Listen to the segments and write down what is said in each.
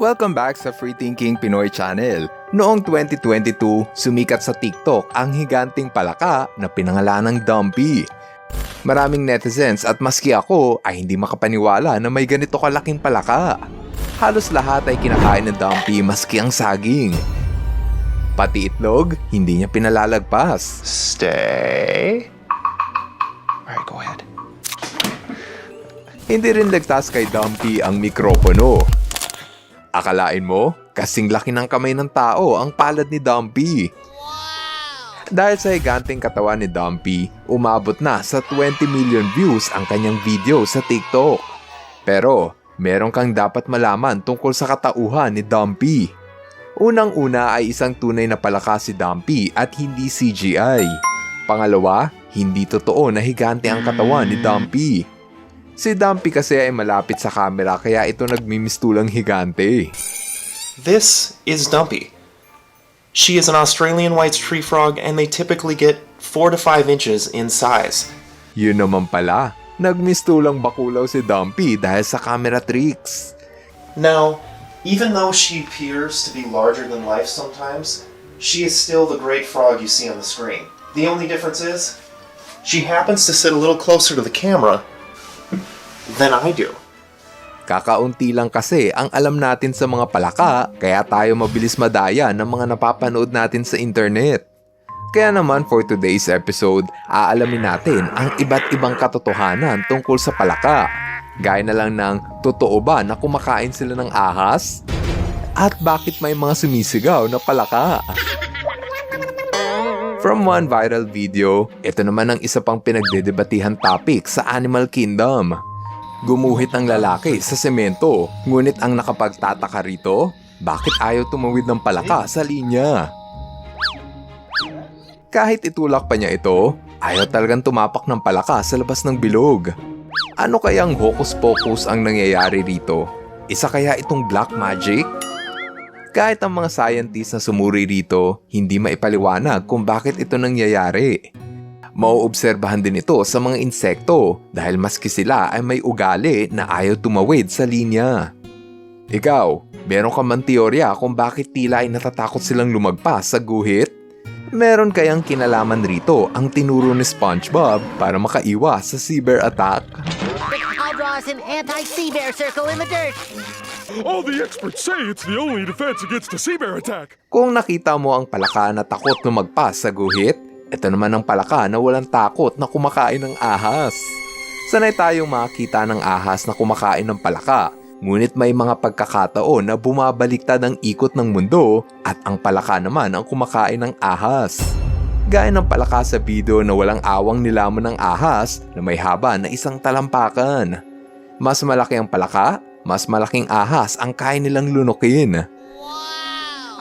Welcome back sa Free Thinking Pinoy Channel. Noong 2022, sumikat sa TikTok ang higanting palaka na pinangalan ng Dumpy. Maraming netizens at maski ako ay hindi makapaniwala na may ganito kalaking palaka. Halos lahat ay kinakain ng Dumpy maski ang saging. Pati itlog, hindi niya pinalalagpas. Stay. Alright, go ahead. Hindi rin ligtas kay Dumpy ang mikropono. Akalain mo, kasing laki ng kamay ng tao ang palad ni Dumpy. Dahil sa higanting katawan ni Dumpy, umabot na sa 20 million views ang kanyang video sa TikTok. Pero, meron kang dapat malaman tungkol sa katauhan ni Dumpy. Unang-una ay isang tunay na palaka si Dumpy at hindi CGI. Pangalawa, hindi totoo na higante ang katawan ni Dumpy. Si Dumpy kasi ay malapit sa camera kaya ito nagmimistulang higante. This is Dumpy. She is an Australian white tree frog and they typically get 4 to 5 inches in size. Yun naman pala, nagmistulang bakulaw si Dumpy dahil sa camera tricks. Now, even though she appears to be larger than life sometimes, she is still the great frog you see on the screen. The only difference is, she happens to sit a little closer to the camera than I do. Kakaunti lang kasi ang alam natin sa mga palaka kaya tayo mabilis madaya ng mga napapanood natin sa internet. Kaya naman for today's episode, aalamin natin ang iba't ibang katotohanan tungkol sa palaka. Gaya na lang ng totoo ba na kumakain sila ng ahas? At bakit may mga sumisigaw na palaka? From one viral video, ito naman ang isa pang pinagdedebatihan topic sa Animal Kingdom. Gumuhit ang lalaki sa semento, ngunit ang nakapagtataka rito, bakit ayaw tumawid ng palaka sa linya? Kahit itulak pa niya ito, ayaw talagang tumapak ng palaka sa labas ng bilog. Ano kayang hocus pocus ang nangyayari rito? Isa kaya itong black magic? Kahit ang mga scientists na sumuri rito, hindi maipaliwanag kung bakit ito nangyayari. Mauobserbahan din ito sa mga insekto dahil maski sila ay may ugali na ayaw tumawid sa linya. Ikaw, meron ka man teorya kung bakit tila ay natatakot silang lumagpas sa guhit? Meron kayang kinalaman rito ang tinuro ni SpongeBob para makaiwas sa cyber attack? An anti-sea bear circle in the dirt. All the experts say it's the only defense against a sea bear attack. Kung nakita mo ang palaka na takot lumagpas sa guhit, ito naman ang palaka na walang takot na kumakain ng ahas. Sanay tayong makakita ng ahas na kumakain ng palaka, ngunit may mga pagkakataon na bumabaliktad ang ikot ng mundo at ang palaka naman ang kumakain ng ahas. Gaya ng palaka sa video na walang awang nilamon ng ahas na may haba na isang talampakan. Mas malaki ang palaka, mas malaking ahas ang kaya nilang lunukin.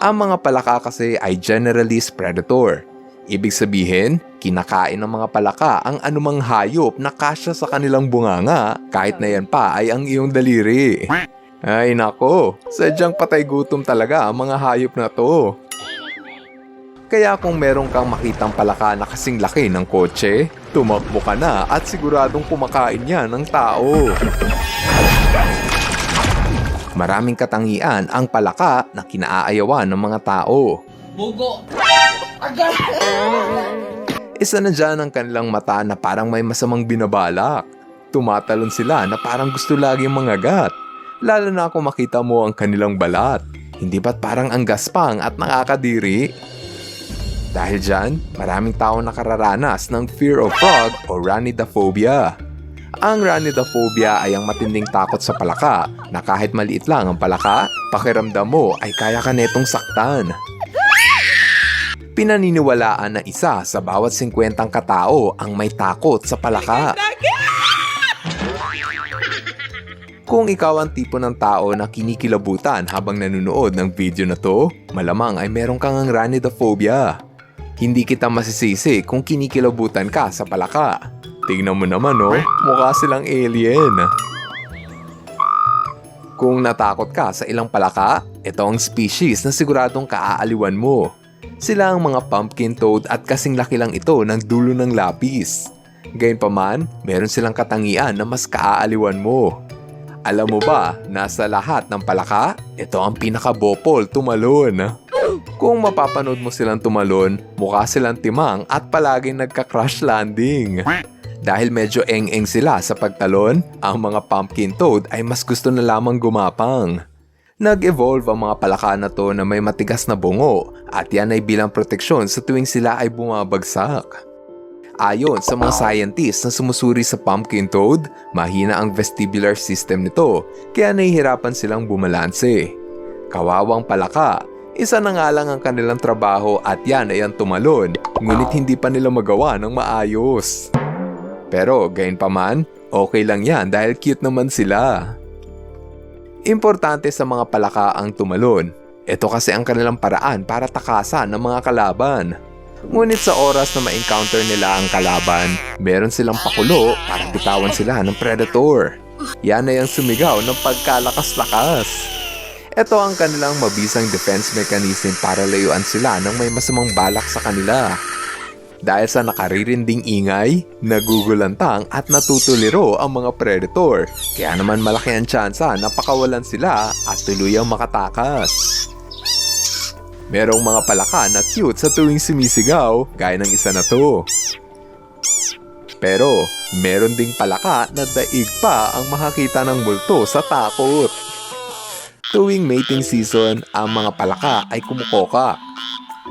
Ang mga palaka kasi ay generalist predator. Ibig sabihin, kinakain ng mga palaka ang anumang hayop na kasya sa kanilang bunganga kahit na yan pa ay ang iyong daliri. Ay nako, sadyang patay gutom talaga ang mga hayop na to. Kaya kung meron kang makitang palaka na kasing laki ng kotse, tumakbo ka na at siguradong kumakain yan ng tao. Maraming katangian ang palaka na kinaayawan ng mga tao. Isa na dyan ang kanilang mata na parang may masamang binabalak. Tumatalon sila na parang gusto laging mangagat. Lalo na kung makita mo ang kanilang balat. Hindi ba't parang ang gaspang at nakakadiri? Dahil dyan, maraming tao nakararanas ng fear of frog o ranidophobia. Ang ranidophobia ay ang matinding takot sa palaka na kahit maliit lang ang palaka, pakiramdam mo ay kaya ka netong saktan. Pinaniniwalaan na isa sa bawat 50 katao ang may takot sa palaka. Kung ikaw ang tipo ng tao na kinikilabutan habang nanonood ng video na to, malamang ay meron kang ang ranidophobia. Hindi kita masisisi kung kinikilabutan ka sa palaka. Tingnan mo naman oh, mukha silang alien. Kung natakot ka sa ilang palaka, ito ang species na siguradong kaaaliwan mo. Sila ang mga pumpkin toad at kasing laki lang ito ng dulo ng lapis. Gayunpaman, meron silang katangian na mas kaaaliwan mo. Alam mo ba, nasa lahat ng palaka, ito ang pinaka-bopol tumalon. Kung mapapanood mo silang tumalon, mukha silang timang at palaging nagka-crash landing. Dahil medyo eng-eng sila sa pagtalon, ang mga pumpkin toad ay mas gusto na lamang gumapang. Nag-evolve ang mga palaka na to na may matigas na bungo at yan ay bilang proteksyon sa tuwing sila ay bumabagsak. Ayon sa mga scientists na sumusuri sa pumpkin toad, mahina ang vestibular system nito kaya nahihirapan silang bumalanse. Kawawang palaka, isa na nga lang ang kanilang trabaho at yan ay ang tumalon, ngunit hindi pa nila magawa ng maayos. Pero gayon pa man, okay lang yan dahil cute naman sila. Importante sa mga palaka ang tumalon. Ito kasi ang kanilang paraan para takasan ng mga kalaban. Ngunit sa oras na ma-encounter nila ang kalaban, meron silang pakulo para bitawan sila ng predator. Yan ay ang sumigaw ng pagkalakas-lakas. Ito ang kanilang mabisang defense mechanism para layuan sila ng may masamang balak sa kanila. Dahil sa nakaririnding ingay, nagugulantang at natutuliro ang mga predator. Kaya naman malaki ang tsansa na pakawalan sila at tuluyang makatakas. Merong mga palaka na cute sa tuwing sumisigaw, gaya ng isa na to. Pero, meron ding palaka na daig pa ang makakita ng multo sa takot. Tuwing mating season, ang mga palaka ay kumukokak.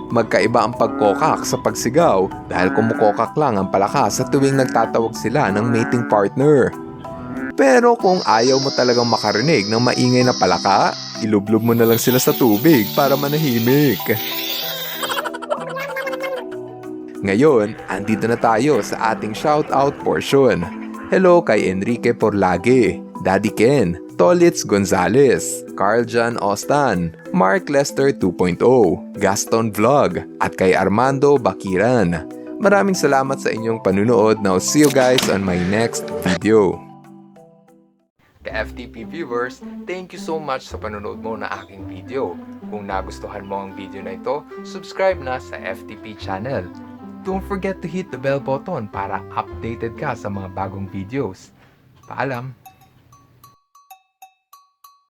Magkaiba ang pagkokak sa pagsigaw dahil kumukokak lang ang palaka sa tuwing nagtatawag sila ng mating partner. Pero kung ayaw mo talagang makarinig ng maingay na palaka, ilublob mo na lang sila sa tubig para manahimik. Ngayon, andito na tayo sa ating shoutout portion. Hello kay Enrique Porlage, Daddy Ken, Tolitz Gonzalez, Carl John Ostan, Mark Lester 2.0, Gaston Vlog, at kay Armando Bakiran. Maraming salamat sa inyong panunood. Now see you guys on my next video. Ka-FTP viewers, thank you so much sa panonood mo na aking video. Kung nagustuhan mo ang video na ito, subscribe na sa FTP channel. Don't forget to hit the bell button para updated ka sa mga bagong videos. Paalam!